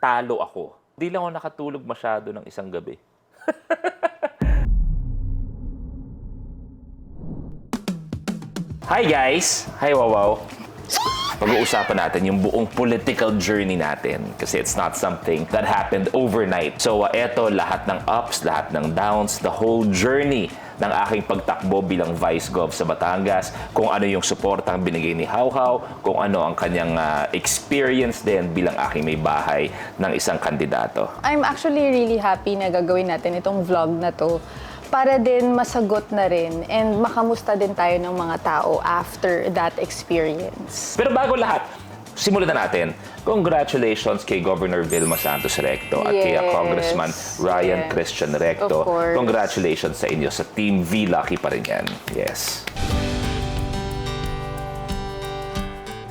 talo ako. Di lang ako nakatulog masyado ng isang gabi. Hi guys! Hi Wawaw! Pag-uusapan natin yung buong political journey natin kasi it's not something that happened overnight. So uh, eto lahat ng ups, lahat ng downs, the whole journey ng aking pagtakbo bilang Vice Gov sa Batangas, kung ano yung suportang binigay ni Hauhaw, kung ano ang kanyang uh, experience din bilang aking may bahay ng isang kandidato. I'm actually really happy na gagawin natin itong vlog na to para din masagot na rin and makamusta din tayo ng mga tao after that experience. Pero bago lahat, simulan na natin. Congratulations kay Governor Vilma Santos Recto at kay Yes, Congressman Ryan yes. Christian Recto. Of course. Congratulations sa inyo sa Team V. Lucky pa rin yan. Yes.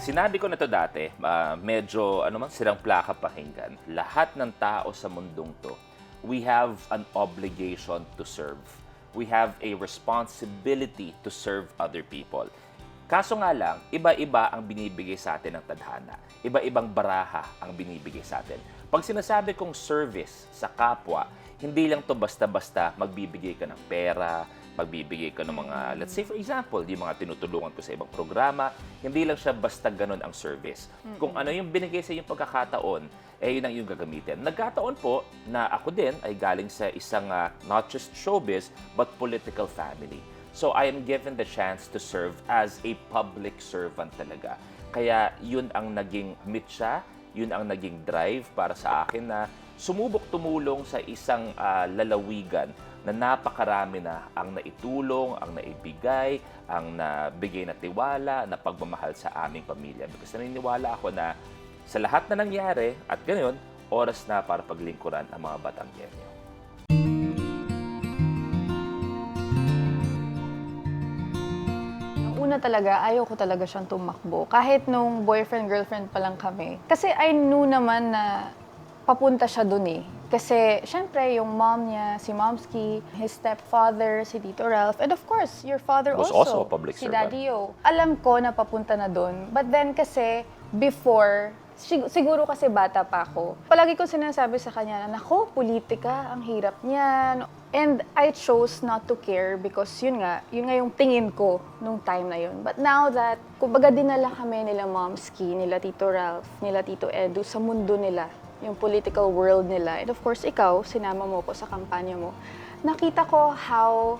Sinabi ko na to dati, ah, medyo ano man silang plaka pakinggan. Lahat ng tao sa mundong to, we have an obligation to serve. We have a responsibility to serve other people. Kaso nga lang, iba-iba ang binibigay sa atin ng tadhana. Iba-ibang baraha ang binibigay sa atin. Pag sinasabi kong service sa kapwa, hindi lang to basta-basta magbibigay ka ng pera, magbibigay ka ng mga, let's say for example, yung mga tinutulungan ko sa ibang programa, hindi lang siya basta ganun ang service. Kung ano yung binigay sa iyong pagkakataon, eh yun ang iyong gagamitin. Nagkataon po na ako din ay galing sa isang ah, not just showbiz, but political family. So I am given the chance to serve as a public servant talaga. Kaya yun ang naging mitsa, yun ang naging drive para sa akin na sumubok tumulong sa isang ah, lalawigan na napakarami na ang naitulong, ang naibigay, ang nabigay na tiwala, na pagmamahal sa aming pamilya. Because naniniwala ako na sa lahat na nangyari at ganyan, oras na para paglingkuran ang mga batang una talaga, ayaw ko talaga siyang tumakbo. Kahit nung boyfriend-girlfriend pa lang kami. Kasi I knew naman na papunta siya dun eh. Kasi, syempre, yung mom niya, si Momski, his stepfather, si Tito Ralph, and of course, your father Was also, also a public si servant. Daddy O. Alam ko na papunta na dun. But then kasi, before, sig- siguro kasi bata pa ako, palagi ko sinasabi sa kanya na, nako, politika, ang hirap niyan. And I chose not to care because yun nga, yun nga yung tingin ko nung time na yun. But now that, kumbaga dinala kami nila Momski, nila Tito Ralph, nila Tito Edu sa mundo nila, yung political world nila. And of course, ikaw, sinama mo ko sa kampanya mo. Nakita ko how,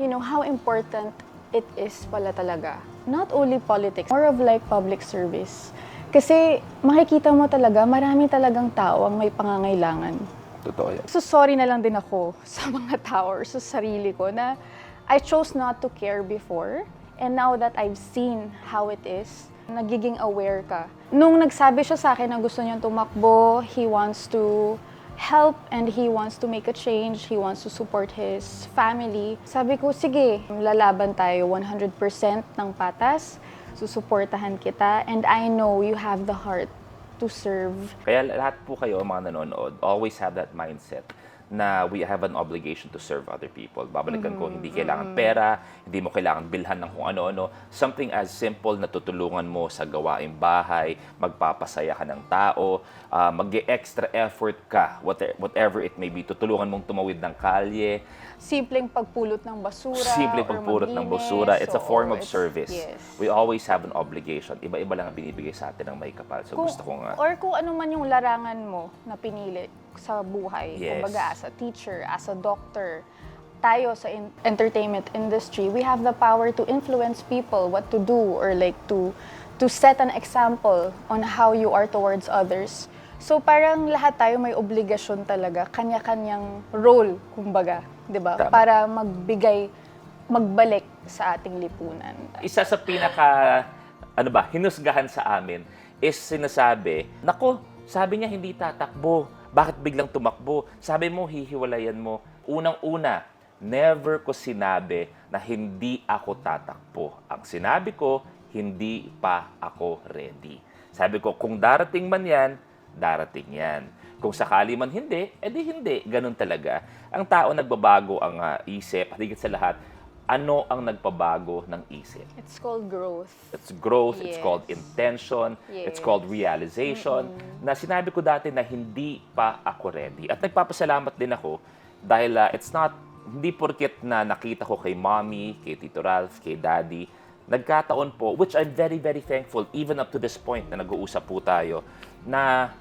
you know, how important it is pala talaga. Not only politics, more of like public service. Kasi makikita mo talaga, marami talagang tao ang may pangangailangan. Totoo yan. So sorry na lang din ako sa mga tao or sa sarili ko na I chose not to care before. And now that I've seen how it is, nagiging aware ka. Nung nagsabi siya sa akin na gusto niyang tumakbo, he wants to help and he wants to make a change, he wants to support his family. Sabi ko, sige, lalaban tayo 100% ng patas, susuportahan kita, and I know you have the heart to serve Kaya lahat po kayo, mga nanonood, always have that mindset na we have an obligation to serve other people. Babalikan ko, hindi kailangan pera, hindi mo kailangan bilhan ng kung ano-ano. Something as simple na tutulungan mo sa gawaing bahay, magpapasaya ka ng tao, uh, mag-extra effort ka, whatever it may be. Tutulungan mong tumawid ng kalye, simpleng pagpulot ng basura simple or pagpulot ng basura. It's a form of service. Yes. We always have an obligation. Iba-iba lang ang binibigay sa atin ng may kapal. So Kung- gusto ko nga. Or kung ano man yung larangan mo na pinili sa buhay. Yes. Kumbaga, as a teacher, as a doctor, tayo sa in- entertainment industry, we have the power to influence people what to do or like to to set an example on how you are towards others. So parang lahat tayo may obligasyon talaga, kanya-kanyang role, kumbaga, 'di ba? Tama. Para magbigay magbalik sa ating lipunan. isa sa pinaka ano ba, hinusgahan sa amin is sinasabi, nako, sabi niya hindi tatakbo. Bakit biglang tumakbo? Sabi mo, hihiwalayan mo. Unang-una, never ko sinabi na hindi ako tatakbo. Ang sinabi ko, hindi pa ako ready. Sabi ko, kung darating man yan, darating yan. Kung sakali man hindi, edi hindi. Ganun talaga. Ang tao nagbabago ang ah, isip, higit sa lahat, Ano ang nagpabago ng isip? It's called growth. It's growth, it's Yes. called intention, it's Yes. called realization. Na sinabi ko dati na hindi pa ako ready. At nagpapasalamat din ako dahil ah, it's not, hindi porket na nakita ko kay mommy, kay Tito Ralph, kay daddy, nagkataon po, which I'm very, very thankful, even up to this point na nag-uusap po tayo, na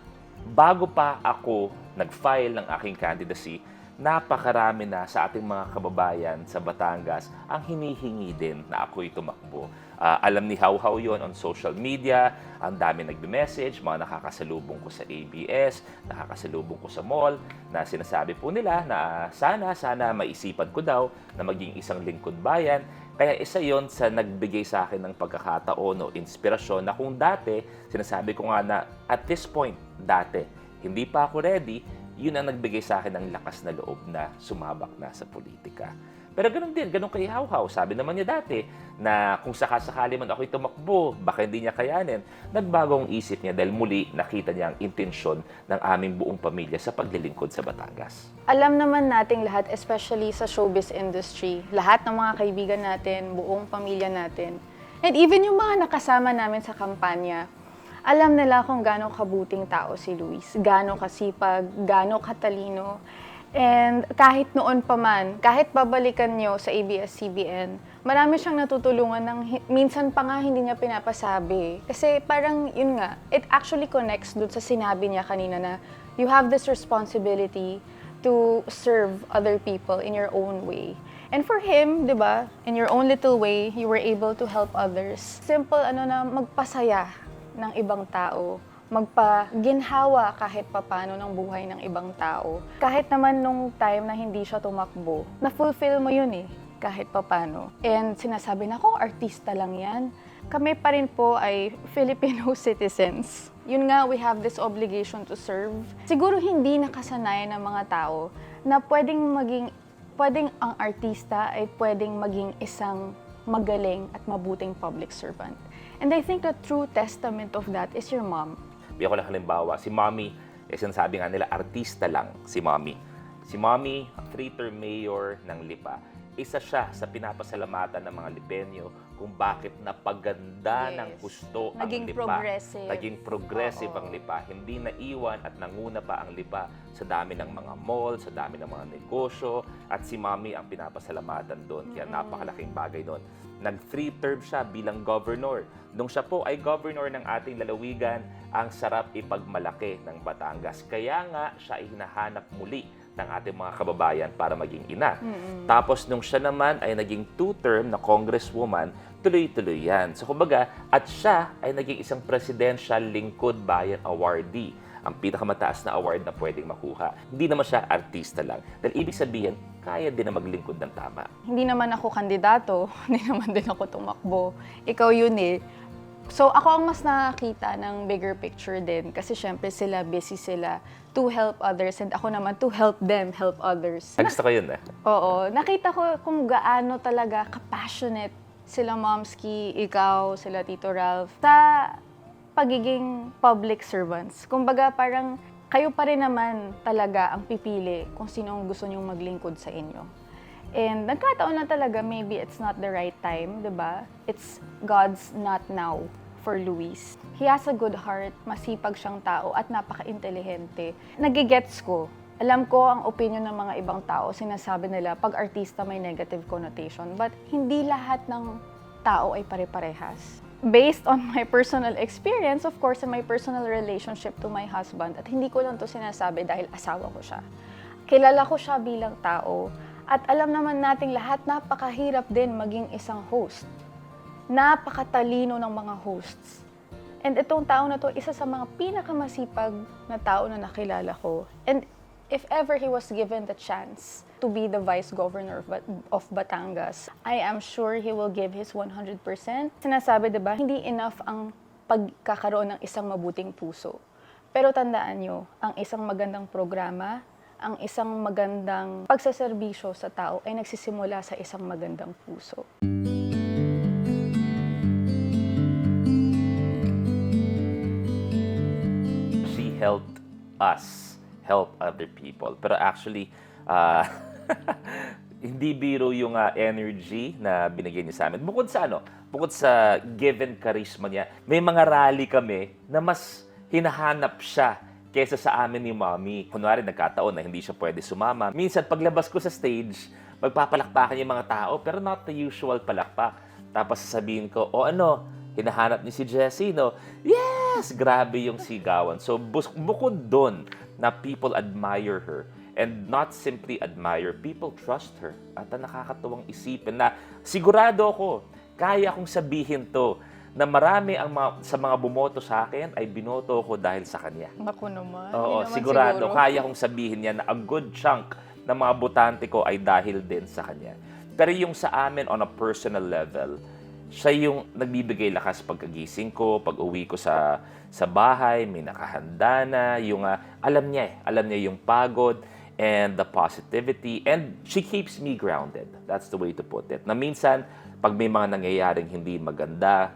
bago pa ako nag-file ng aking candidacy, napakarami na sa ating mga kababayan sa Batangas ang hinihingi din na ako'y tumakbo. Ah, alam ni How How yon on social media, ang dami nagbe-message, mga nakakasalubong ko sa ABS, nakakasalubong ko sa mall, na sinasabi po nila na sana, sana maisipan ko daw na maging isang lingkod bayan. Kaya isa yon sa nagbigay sa akin ng pagkakataon o inspirasyon na kung dati, sinasabi ko nga na at this point, dati, hindi pa ako ready, yun ang nagbigay sa akin ng lakas na loob na sumabak na sa politika. Pero ganun din, ganun kay Hawhaw. Sabi naman niya dati na kung sakasakali man ako'y tumakbo, baka hindi niya kayanin, nagbago ang isip niya dahil muli nakita niya ang intensyon ng aming buong pamilya sa paglilingkod sa Batangas. Alam naman nating lahat, especially sa showbiz industry, lahat ng mga kaibigan natin, buong pamilya natin, and even yung mga nakasama namin sa kampanya, alam nila kung gaano kabuting tao si Luis, gaano kasipag, gaano katalino. And kahit noon pa man, kahit babalikan nyo sa ABS-CBN, marami siyang natutulungan ng minsan pa nga hindi niya pinapasabi. Kasi parang yun nga, it actually connects dun sa sinabi niya kanina na you have this responsibility to serve other people in your own way. And for him, di ba, in your own little way, you were able to help others. Simple ano na magpasaya ng ibang tao, magpaginhawa kahit papano ng buhay ng ibang tao. Kahit naman nung time na hindi siya tumakbo, na-fulfill mo yun eh, kahit papano. And sinasabi na ko, artista lang yan. Kami pa rin po ay Filipino citizens. Yun nga, we have this obligation to serve. Siguro hindi nakasanayan ng mga tao na pwedeng maging, pwedeng ang artista ay pwedeng maging isang magaling at mabuting public servant. And I think the true testament of that is your mom. Bigyan ko lang halimbawa, si Mommy, eh, sinasabi nga nila, artista lang si Mommy. Si Mommy, three-term mayor ng Lipa. Isa siya sa pinapasalamatan ng mga Lipenyo kung bakit napaganda Yes. ng gusto ang Naging Lipa. progressive. Naging progressive Oo. ang Lipa. Hindi naiwan at nanguna pa ang Lipa sa dami ng mga mall, sa dami ng mga negosyo. At si Mommy ang pinapasalamatan doon. Kaya napakalaking bagay doon. Nag-three term siya bilang governor. Nung siya po ay governor ng ating lalawigan, ang sarap ipagmalaki ng Batangas. Kaya nga siya ay hinahanap muli ng ating mga kababayan para maging ina. Tapos nung siya naman ay naging two-term na congresswoman, tuloy-tuloy yan. So kumbaga, at siya ay naging isang presidential lingkod bayan awardee ang pinakamataas na award na pwedeng makuha. Hindi naman siya artista lang. Dahil ibig sabihin, kaya din na maglingkod ng tama. Hindi naman ako kandidato, hindi naman din ako tumakbo. Ikaw yun eh. So ako ang mas nakakita ng bigger picture din kasi syempre sila busy sila to help others and ako naman to help them help others. Ay, gusto ko yun eh. Oo, nakita ko kung gaano talaga ka-passionate sila Momski, ikaw, sila Tito Ralph sa pagiging public servants. Kumbaga parang kayo pa rin naman talaga ang pipili kung sino ang gusto niyong maglingkod sa inyo. And nagkataon na talaga, maybe it's not the right time, di ba? It's God's not now for Luis. He has a good heart, masipag siyang tao at napaka-intelihente. Nagigets ko. Alam ko ang opinion ng mga ibang tao, sinasabi nila pag artista may negative connotation, but hindi lahat ng tao ay pare-parehas. Based on my personal experience, of course, and my personal relationship to my husband, at hindi ko lang to sinasabi dahil asawa ko siya. Kilala ko siya bilang tao, at alam naman nating lahat napakahirap din maging isang host. Napakatalino ng mga hosts. And itong tao na to, isa sa mga pinakamasipag na tao na nakilala ko. And if ever he was given the chance to be the vice governor of, Bat- of Batangas, I am sure he will give his 100%. Sinasabi, di ba, hindi enough ang pagkakaroon ng isang mabuting puso. Pero tandaan nyo, ang isang magandang programa, ang isang magandang pagsaserbisyo sa tao ay nagsisimula sa isang magandang puso. she helped us help other people. Pero actually, ah, hindi biro yung ah, energy na binigay niya sa amin. Bukod sa ano, bukod sa given charisma niya, may mga rally kami na mas hinahanap siya kesa sa amin ni Mommy. Kunwari, nagkataon na hindi siya pwede sumama. Minsan, paglabas ko sa stage, magpapalakpakan yung mga tao, pero not the usual palakpak. Tapos sasabihin ko, o ano, hinahanap ni si Jessie, no? Yes! Grabe yung sigawan. So, bus- bukod doon na people admire her, and not simply admire, people trust her. At ang nakakatuwang isipin na sigurado ako, kaya kong sabihin to, na marami ang mga, sa mga bumoto sa akin ay binoto ko dahil sa kanya. Naku naman. Oo, naman sigurado. siguro. Kaya kong sabihin niya na a good chunk ng mga botante ko ay dahil din sa kanya. Pero yung sa amin on a personal level, siya yung nagbibigay lakas pagkagising ko, pag uwi ko sa sa bahay, may nakahanda na, yung ah, alam niya eh, alam niya yung pagod and the positivity and she keeps me grounded. That's the way to put it. Na minsan, pag may mga nangyayaring hindi maganda,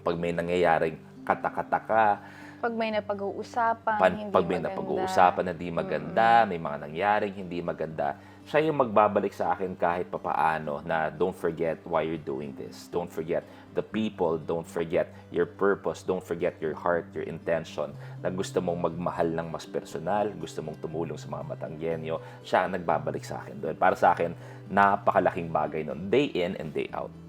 pag may nangyayaring katakataka, Pag may napag-uusapan, Pan, hindi pag may maganda. napag-uusapan na di maganda, may mga nangyaring hindi maganda, siya yung magbabalik sa akin kahit papaano na don't forget why you're doing this. Don't forget the people. Don't forget your purpose. Don't forget your heart, your intention. Na gusto mong magmahal ng mas personal, gusto mong tumulong sa mga Batanggenyo, siya ang nagbabalik sa akin doon. Para sa akin, napakalaking bagay nun. Day in and day out.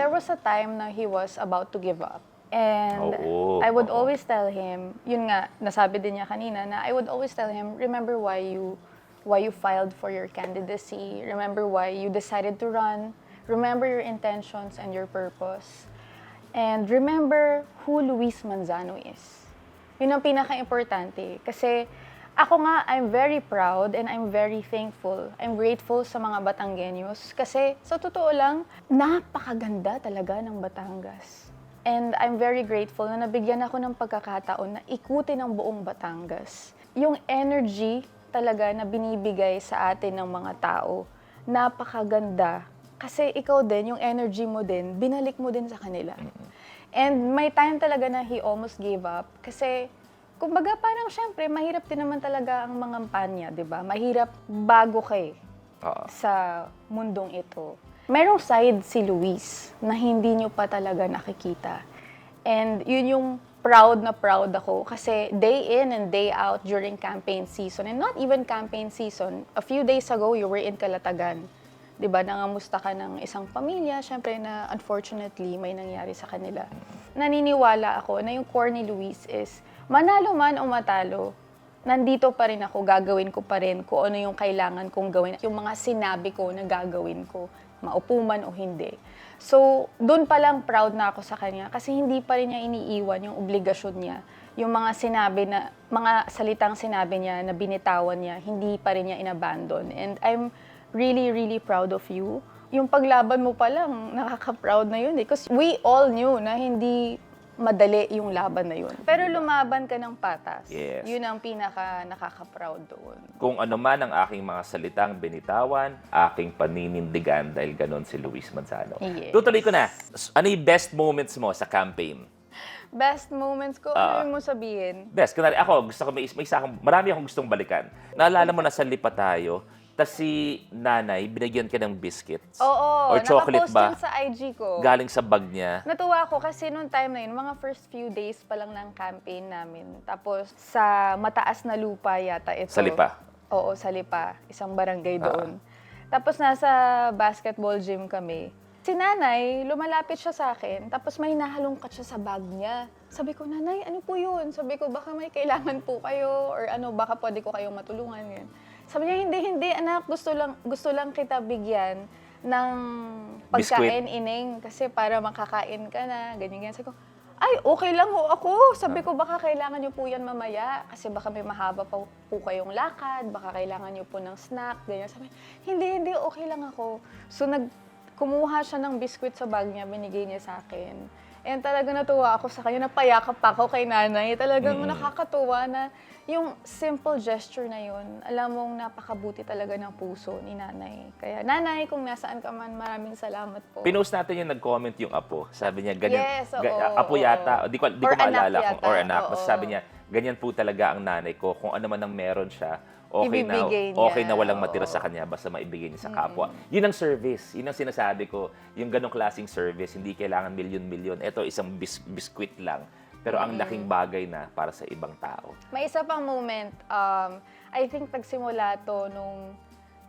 There was a time na he was about to give up. And Oo, I would oo. always tell him, yun nga, nasabi din niya kanina, na I would always tell him, remember why you why you filed for your candidacy, remember why you decided to run, remember your intentions and your purpose. And remember who Luis Manzano is. Yun ang pinaka-importante. Kasi ako nga, I'm very proud and I'm very thankful. I'm grateful sa mga Batanggenyos. Kasi sa totoo lang, napakaganda talaga ng Batangas. And I'm very grateful na nabigyan ako ng pagkakataon na ikutin ang buong Batangas. Yung energy talaga na binibigay sa atin ng mga tao, napakaganda. Kasi ikaw din, yung energy mo din, binalik mo din sa kanila. And may time talaga na he almost gave up. Kasi, kumbaga parang syempre, mahirap din naman talaga ang mga panya, di ba? Mahirap bago kay Oo. sa mundong ito. Merong side si Luis na hindi nyo pa talaga nakikita. And yun yung proud na proud ako kasi day in and day out during campaign season and not even campaign season. A few days ago, you were in Calatagan. 'Di ba? Nangamusta ka ng isang pamilya, syempre na unfortunately may nangyari sa kanila. Naniniwala ako na yung core ni Luis is manalo man o matalo, nandito pa rin ako, gagawin ko pa rin kung ano yung kailangan kong gawin. Yung mga sinabi ko na gagawin ko, maupo man o hindi. So, doon pa lang proud na ako sa kanya kasi hindi pa rin niya iniiwan yung obligasyon niya. Yung mga sinabi na, mga salitang sinabi niya na binitawan niya, hindi pa rin niya inabandon. And I'm really, really proud of you. Yung paglaban mo pa lang, nakaka-proud na yun eh. Because we all knew na hindi madali yung laban na yun. Pero lumaban ka ng patas. Yes. Yun ang pinaka nakaka-proud doon. Kung ano man ang aking mga salitang binitawan, aking paninindigan dahil ganon si Luis Manzano. Yes. Tutuloy ko na. Ano yung best moments mo sa campaign? Best moments ko, Ah. ano yung mo sabihin? Best. Kunwari ako, gusto ko may, may isa akong, marami akong gustong balikan. Naalala mo na sa lipa tayo, tas si nanay, binigyan ka ng biscuits. Oo, Or chocolate nakapost ba? yun sa IG ko. Galing sa bag niya. Natuwa ako kasi noong time na yun, mga first few days pa lang ng campaign namin. Tapos sa mataas na lupa yata ito. Sa Lipa? Oo, sa Lipa. Isang barangay Ah. doon. Tapos nasa basketball gym kami. Si nanay, lumalapit siya sa akin, tapos may nahalungkat siya sa bag niya. Sabi ko, nanay, ano po yun? Sabi ko, baka may kailangan po kayo, or ano, baka pwede ko kayong matulungan. Yan. Sabi niya, hindi, hindi, anak, gusto lang, gusto lang kita bigyan ng pagkain, ining, kasi para makakain ka na, ganyan, ganyan. Sabi ko, ay, okay lang ho ako. Sabi ko, baka kailangan niyo po yan mamaya. Kasi baka may mahaba pa po kayong lakad. Baka kailangan niyo po ng snack. Ganyan. Sabi, hindi, hindi, okay lang ako. So, nag, kumuha siya ng biskwit sa bag niya, binigay niya sa akin. And talaga natuwa ako sa kanya, napayakap pa ako kay nanay. Talagang nakakatuwa na yung simple gesture na yun, alam mong napakabuti talaga ng puso ni nanay. Kaya nanay, kung nasaan ka man, maraming salamat po. Pinost natin yung nag-comment yung apo. Sabi niya, ganyan. Yes, oo, ga- apo oo. yata, di ko, di Or ko maalala kung, or anak. Oo. sabi niya, ganyan po talaga ang nanay ko. Kung ano man ang meron siya, okay na, Ibibigay niya, okay na walang matira sa kanya basta maibigay niya sa kapwa. Yun ang service. Yun ang sinasabi ko. Yung ganong klaseng service, hindi kailangan milyon-milyon. Ito, isang bis- biskwit lang. Pero ang laking bagay na para sa ibang tao. May isa pang moment, um, I think nagsimula to nung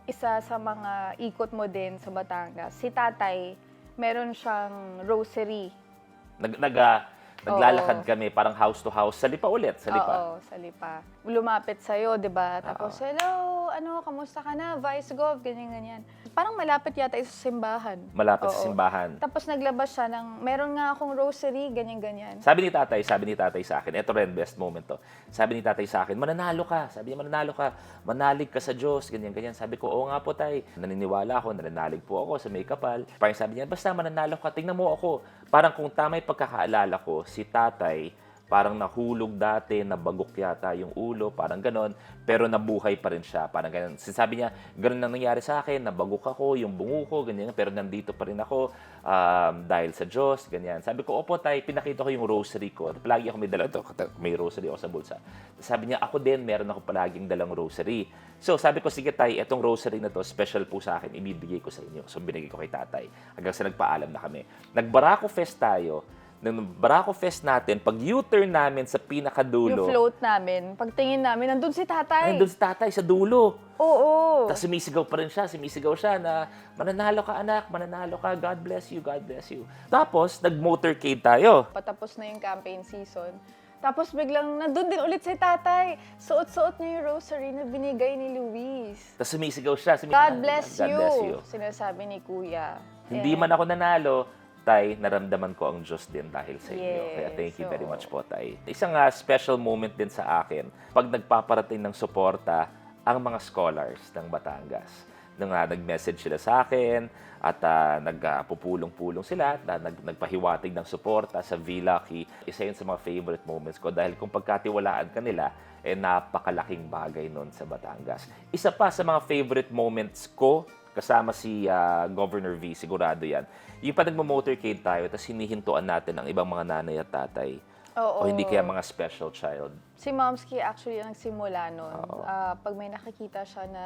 isa sa mga ikot mo din sa Batangas. Si tatay, meron siyang rosary. Nag, nag, ah, naglalakad kami parang house to house. Sa lipa ulit, sa lipa. Oo, sa lipa. Lumapit sa'yo, di ba? Tapos, hello, ano, kamusta ka na? Vice Gov, ganyan-ganyan. Parang malapit yata isa sa simbahan. Malapit sa Oo. simbahan. Tapos naglabas siya ng, meron nga akong rosary, ganyan-ganyan. Sabi ni tatay, sabi ni tatay sa akin, ito rin, best moment to. Sabi ni tatay sa akin, mananalo ka. Sabi niya, mananalo ka. Manalig ka sa Diyos, ganyan, ganyan. Sabi ko, oo nga po tay. Naniniwala ako, nananalig po ako sa may kapal. Parang sabi niya, basta mananalo ka, tingnan mo ako. Parang kung tama pagkakaalala ko, si tatay, parang nahulog dati, nabagok yata yung ulo, parang ganon, pero nabuhay pa rin siya, parang ganon. Sabi niya, ganon ang nangyari sa akin, nabagok ako, yung bungo ko, ganyan, pero nandito pa rin ako um, dahil sa Diyos, ganyan. Sabi ko, opo tay, pinakita ko yung rosary ko. Palagi ako may dala to, may rosary ako sa bulsa. Sabi niya, ako din, meron ako palaging dalang rosary. So sabi ko, sige tay, etong rosary na to, special po sa akin, ibibigay ko sa inyo. So binigay ko kay tatay. Hanggang sa nagpaalam na kami. Nagbarako fest tayo, nung Barako Fest natin, pag U-turn namin sa Yung pinakadulo, float namin, pagtingin namin, nandun si tatay. nandun si tatay sa dulo. Oo. Tapos sumisigaw pa rin siya, sumisigaw siya na, mananalo ka anak, mananalo ka, God bless you, God bless you. Tapos, nag-motorcade tayo. patapos na yung campaign season. Tapos biglang nandun din ulit si tatay. Suot-suot niya yung rosary na binigay ni Luis. Tapos sumisigaw siya. Sumisigaw, God bless God you, bless you. sinasabi ni kuya. Hindi And man ako nanalo, Tay, naramdaman ko ang Diyos din dahil sa inyo. Yes, Kaya thank you very so- much po, Tay. Isang ah, special moment din sa akin, pag nagpaparating ng suporta ang mga scholars ng Batangas. Nung ah, nag-message sila sa akin at uh, nagpupulong-pulong sila at ah, nag, nagpahiwatig ng suporta sa V-Lucky. Isa yun sa mga favorite moments ko dahil kung pagkatiwalaan ka nila, eh napakalaking bagay nun sa Batangas. Isa pa sa mga favorite moments ko kasama si ah, Governor V, sigurado yan. Yung pa nagmo-motorcade tayo, tapos hinihintuan natin ang ibang mga nanay at tatay. Oo. O hindi kaya mga special child. Si Momski actually ang nagsimula nun. Oo. Ah, pag may nakikita siya na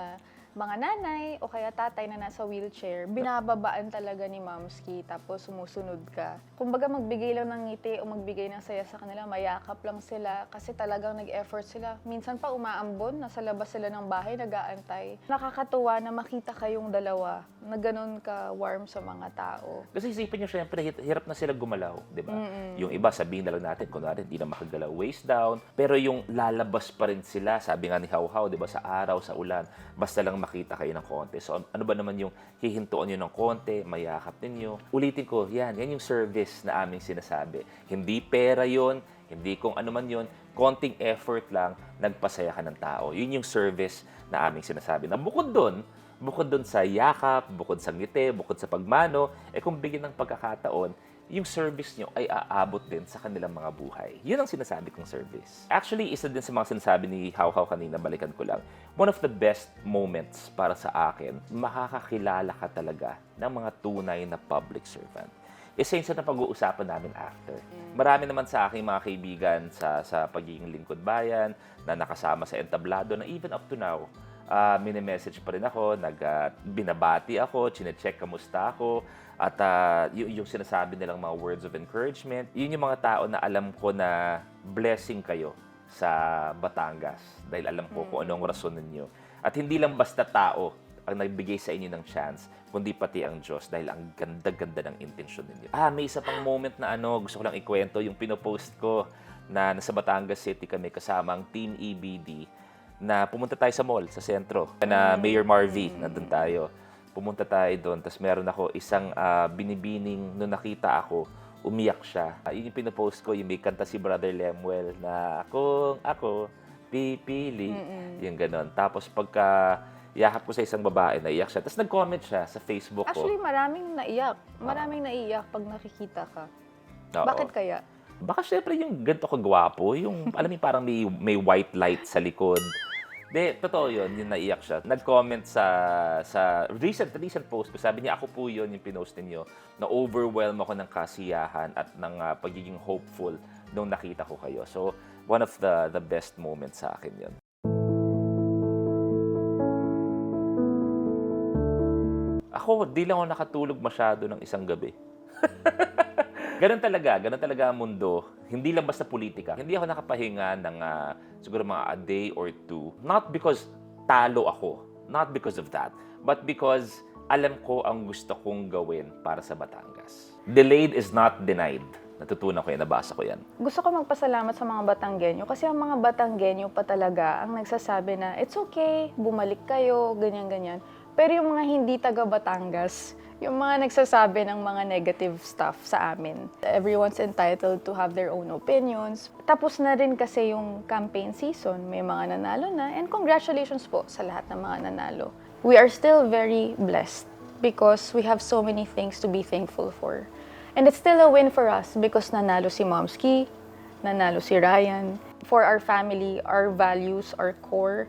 mga nanay o kaya tatay na nasa wheelchair, binababaan talaga ni Momski tapos sumusunod ka. Kumbaga magbigay lang ng ngiti o magbigay ng saya sa kanila, mayakap lang sila kasi talagang nag-effort sila. Minsan pa umaambon, nasa labas sila ng bahay, nag-aantay. Nakakatuwa na makita kayong dalawa na ganun ka-warm sa mga tao. Kasi isipin nyo, syempre, hirap na sila gumalaw, di ba? Yung iba, sabihin na lang natin, kunwari, hindi na makagalaw, waist down. Pero yung lalabas pa rin sila, sabi nga ni How, di ba, sa araw, sa ulan, basta lang makita kayo ng konti. So, ano ba naman yung hihintuan nyo ng konti, mayakap ninyo? Ulitin ko, yan, yan yung service na aming sinasabi. Hindi pera yon hindi kung ano man yon konting effort lang, nagpasaya ka ng tao. Yun yung service na aming sinasabi. Na bukod doon, bukod doon sa yakap, bukod sa ngiti, bukod sa pagmano, eh kung bigyan ng pagkakataon, yung service nyo ay aabot din sa kanilang mga buhay. Yun ang sinasabi kong service. Actually, isa din sa mga sinasabi ni How How kanina, balikan ko lang. One of the best moments para sa akin, makakakilala ka talaga ng mga tunay na public servant. Isa yun sa napag-uusapan namin after. Marami naman sa aking mga kaibigan sa, sa pagiging lingkod bayan na nakasama sa entablado na even up to now, uh, mini-message pa rin ako, nag, ah, binabati ako, chinecheck kamusta ako, at ah, y- yung sinasabi nilang mga words of encouragement, yun yung mga tao na alam ko na blessing kayo sa Batangas dahil alam ko kung anong rason ninyo. At hindi lang basta tao ang nagbigay sa inyo ng chance, kundi pati ang Diyos dahil ang ganda-ganda ng intensyon ninyo. Ah, may isa pang moment na ano, gusto ko lang ikwento, yung pinopost ko na nasa Batangas City kami kasama ang Team EBD na pumunta tayo sa mall, sa sentro. Na Mayor Marvy, nandun tayo. Pumunta tayo doon, tapos meron ako isang ah, binibining, nung nakita ako, umiyak siya. Ah, yun yung pinopost ko, yung may kanta si Brother Lemuel na akong ako, pipili. Yung ganon. Tapos pagka yakap ko sa isang babae, naiyak siya. Tapos nag-comment siya sa Facebook ko. Actually, maraming naiyak. Maraming naiyak pag nakikita ka. Oo. Bakit kaya? Baka syempre yung ganito kagwapo, yung alam mo parang may, may white light sa likod De, totoo yun, yung naiyak siya. Nag-comment sa sa recent recent post ko, sabi niya, ako po yun yung pinost ninyo na overwhelm ako ng kasiyahan at ng ah, pagiging hopeful nung nakita ko kayo. So, one of the the best moments sa akin yun. Ako, di lang ako nakatulog masyado ng isang gabi. ganun talaga, ganun talaga ang mundo. Hindi lang basta politika. Hindi ako nakapahinga ng ah, siguro mga a day or two. Not because talo ako. Not because of that. But because alam ko ang gusto kong gawin para sa Batangas. Delayed is not denied. Natutunan ko yan, nabasa ko yan. Gusto ko magpasalamat sa mga Batanggenyo kasi ang mga Batanggenyo pa talaga ang nagsasabi na it's okay, bumalik kayo, ganyan-ganyan. Pero yung mga hindi taga Batangas, yung mga nagsasabi ng mga negative stuff sa amin. Everyone's entitled to have their own opinions. Tapos na rin kasi yung campaign season, may mga nanalo na. And congratulations po sa lahat ng mga nanalo. We are still very blessed because we have so many things to be thankful for. And it's still a win for us because nanalo si Momski, nanalo si Ryan. For our family, our values, our core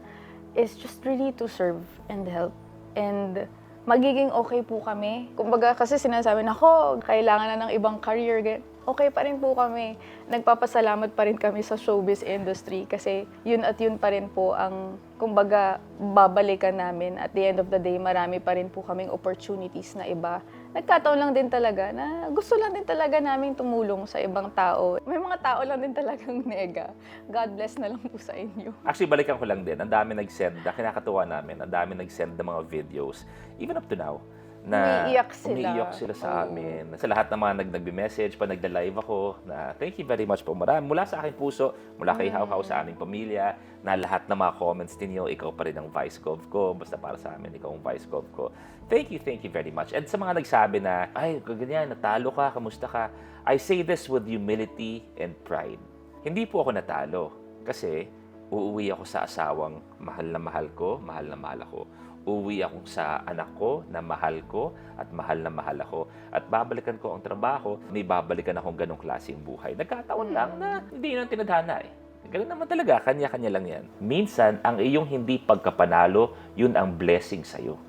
is just really to serve and help. And magiging okay po kami. Kumbaga kasi sinasabi na, ako, kailangan na ng ibang career. Okay pa rin po kami. Nagpapasalamat pa rin kami sa showbiz industry kasi yun at yun pa rin po ang, kumbaga, babalikan namin. At the end of the day, marami pa rin po kaming opportunities na iba. Nagkataon lang din talaga na gusto lang din talaga namin tumulong sa ibang tao. May mga tao lang din talagang nega. God bless na lang po sa inyo. Actually, balikan ko lang din. Ang dami nag-send. Na kinakatuwa namin. Ang dami nag-send ng mga videos. Even up to now. Na Umiiyak sila. umiiyak sila sa Oo. amin. Sa lahat ng mga nag nagbe-message, pa nagda-live ako, na thank you very much po. Marami. Mula sa aking puso, mula kay How How sa aming pamilya, na lahat ng mga comments ninyo, ikaw pa rin ang vice gov ko. Basta para sa amin, ikaw ang vice gov ko. Thank you, thank you very much. And sa mga nagsabi na, ay, ganyan, natalo ka, kamusta ka? I say this with humility and pride. Hindi po ako natalo. Kasi, uuwi ako sa asawang mahal na mahal ko, mahal na mahal ako. Uuwi ako sa anak ko na mahal ko at mahal na mahal ako. At babalikan ko ang trabaho, may babalikan akong ganong klaseng buhay. Nagkataon lang na hindi yun ang tinadhana eh. Ganun naman talaga, kanya-kanya lang yan. Minsan, ang iyong hindi pagkapanalo, yun ang blessing sa'yo.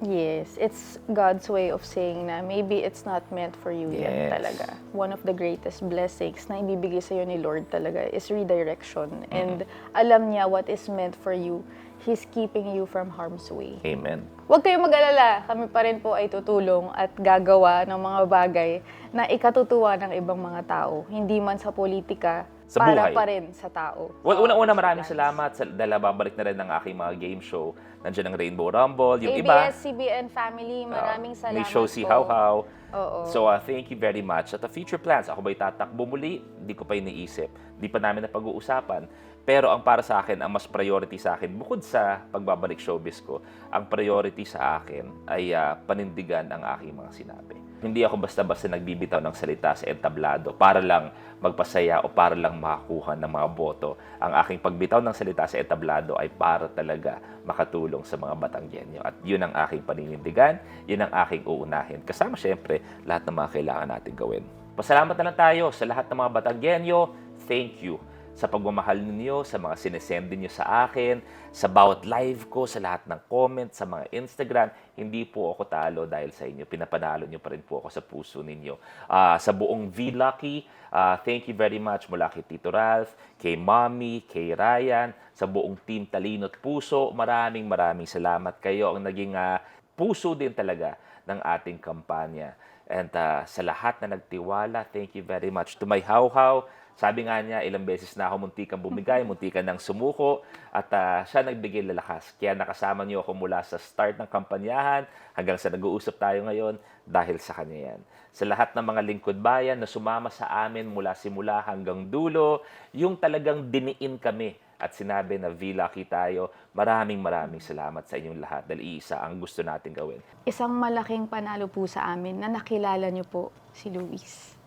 Yes, it's God's way of saying na maybe it's not meant for you Yes. yet talaga. One of the greatest blessings na ibibigay sa'yo ni Lord talaga is redirection. And alam niya what is meant for you. He's keeping you from harm's way. Amen. Huwag kayong mag-alala, kami pa rin po ay tutulong at gagawa ng mga bagay na ikatutuwa ng ibang mga tao. Hindi man sa politika, Sa para buhay. pa rin sa tao. Well, unang-una Sa maraming salamat sa, dahil babalik na rin ng aking mga game show. Nandiyan ang Rainbow Rumble, yung iba. ABS-CBN family, maraming Uh, salamat May show si. How How. Oo. So, uh, thank you very much. At the future plans, ako ba'y tatakbo muli? Hindi ko pa iniisip. Hindi pa namin na pag-uusapan. Pero ang para sa akin, ang mas priority sa akin, bukod sa pagbabalik showbiz ko, ang priority sa akin ay uh, panindigan ang aking mga sinabi. Hindi ako basta-basta nagbibitaw ng salita sa entablado para lang magpasaya o para lang makakuha ng mga boto. Ang aking pagbitaw ng salita sa entablado ay para talaga makatulong sa mga Batanggenyo. At yun ang aking paninindigan, yun ang aking uunahin. Kasama syempre lahat ng mga kailangan natin gawin. Pasalamat na lang tayo sa lahat ng mga Batanggenyo. Thank you sa pagmamahal ninyo, sa mga sinesend niyo sa akin, sa bawat live ko, sa lahat ng comment, sa mga Instagram. Hindi po ako talo dahil sa inyo. Pinapanalo niyo pa rin po ako sa puso ninyo. Ah, sa buong V-Lucky, ah, thank you very much mula kay Tito Ralph, kay Mommy, kay Ryan, sa buong Team Talino't Puso. Maraming maraming salamat kayo. Ang naging ah, puso din talaga ng ating kampanya. And ah, sa lahat na nagtiwala, thank you very much. To my how-how, sabi nga niya, ilang beses na ako muntikan bumigay, muntikan ng sumuko, at ah, siya nagbigay lalakas. Kaya nakasama niyo ako mula sa start ng kampanyahan hanggang sa nag-uusap tayo ngayon dahil sa kanya yan. Sa lahat ng mga lingkod bayan na sumama sa amin mula simula hanggang dulo, yung talagang diniin kami at sinabi na V-Lucky tayo, maraming maraming salamat sa inyong lahat dahil isa ang gusto natin gawin. isang malaking panalo po sa amin na nakilala niyo po si Luis.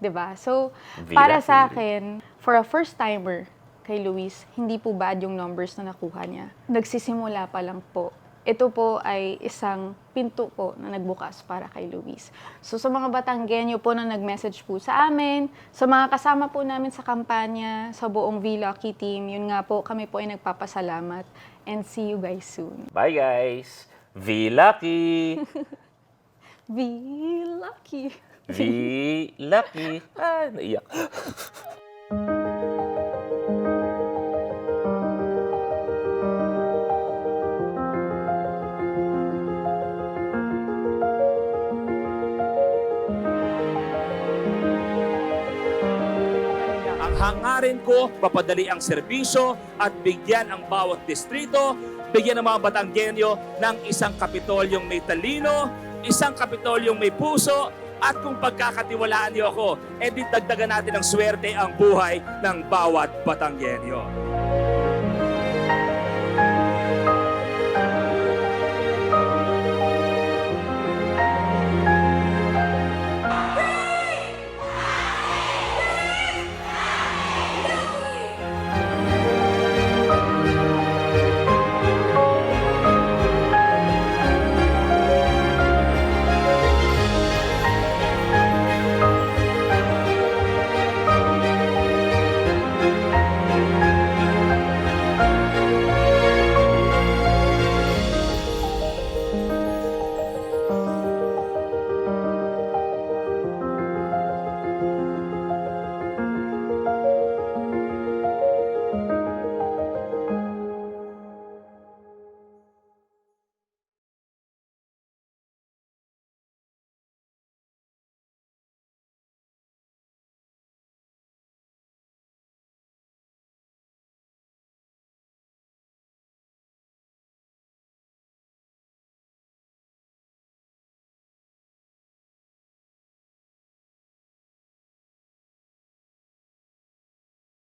'Di ba? So, Vida para sa akin, for a first timer kay Luis, hindi po bad yung numbers na nakuha niya. Nagsisimula pa lang po ito po ay isang pinto po na nagbukas para kay Luis. So sa mga Batanggenyo po na nag-message po sa amin, sa mga kasama po namin sa kampanya, sa buong V-Lucky team, yun nga po, kami po ay nagpapasalamat. And see you guys soon. Bye guys! Be lucky! V-Lucky! Be lucky! Ah, naiyak. Ang hangarin ko, papadali ang serbisyo at bigyan ang bawat distrito, bigyan ng mga Batanggenyo ng isang kapitolyong may talino, isang kapitolyong may puso, at kung pagkakatiwalaan niyo ako, edi dagdagan natin ng swerte ang buhay ng bawat Batanggenyo.